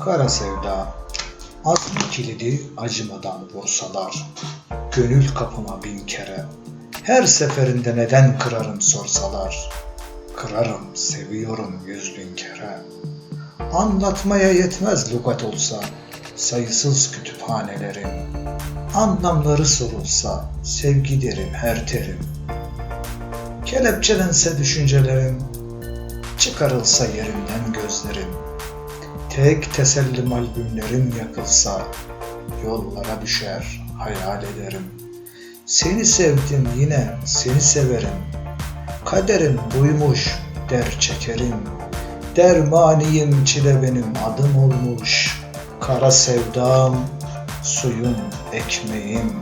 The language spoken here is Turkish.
Kara sevda, azmi kilidi acımadan vursalar, gönül kapıma bin kere, her seferinde neden kırarım sorsalar, kırarım seviyorum yüz bin kere. Anlatmaya yetmez lugat olsa, sayısız kütüphanelerin, anlamları sorulsa, sevgi derim her terim. Kelepçelense düşüncelerim, çıkarılsa yerimden gözlerim, tek tesellim albümlerim yakılsa, yollara düşer hayal ederim. Seni sevdim yine seni severim, kaderim buymuş der çekerim. Dermaniyim çile benim adım olmuş, kara sevdam, suyum ekmeğim.